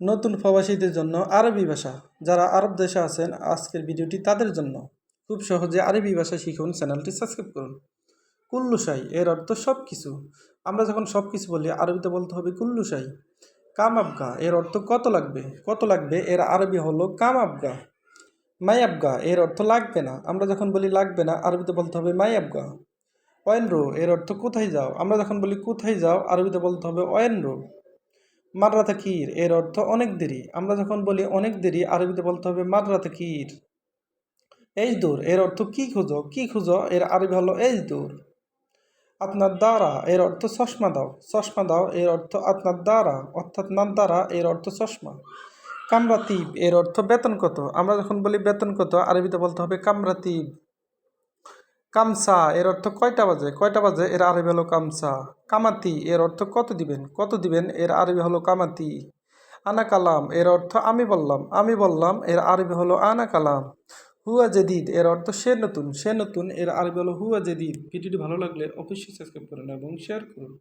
নতুন প্রবাসীদের জন্য আরবি ভাষা। যারা আরব দেশে আছেন, আজকের ভিডিওটি তাদের জন্য। খুব সহজে আরবি ভাষা শিখুন, চ্যানেলটি সাবস্ক্রাইব করুন। কুল্লুসাই এর অর্থ সব কিছু আমরা যখন সব কিছু বলি, আরবিতে বলতে হবে কুল্লুসাই কাম আবগা এর অর্থ কত লাগবে? কত লাগবে? এর আরবি হলো কাম আবগা মাই আবগা এর অর্থ লাগবে না। আমরা যখন বলি লাগবে না, আরবিতে বলতে হবে মাই আবগা ওয়েনরো, এর অর্থ কোথায় যাও? আমরা যখন বলি কোথায় যাও, আরবিতে বলতে হবে ওয়েনরো। মাররাতে কির এর অর্থ অনেক দেরি। আমরা যখন বলি অনেক দেরি, আরবিতে বলতে হবে মাররাতে কির এই দূর এর অর্থ কি খুঁজো? কি খুঁজো? এর আরবি হলো এই দূর আপনার দ্বারা, এর অর্থ চশমা দাও। চশমা দাও, এর অর্থ আপনার দ্বারা, অর্থাৎ নার দ্বারা, এর অর্থ চশমা। কামরাতিব এর অর্থ বেতন কত? আমরা যখন বলি বেতন কত, আরবিতে বলতে হবে কামরাতিব কামসা, এর অর্থ কয়টা বাজে? কয়টা বাজে? এর আরবি হলো কামসা। কামাতি, এর অর্থ কত দিবেন? কত দিবেন? এর আরবি হলো কামাতি। আনা কালাম, এর অর্থ আমি বললাম। আমি বললাম, এর আরবি হলো আনা কালাম। হুয়া জেদিদ, এর অর্থ সে নতুন। সে নতুন, এর আরবি হলো হুয়া জেদিদ। ভিডিওটি ভালো লাগলে অবশ্যই সাবস্ক্রাইব করুন এবং শেয়ার করুন।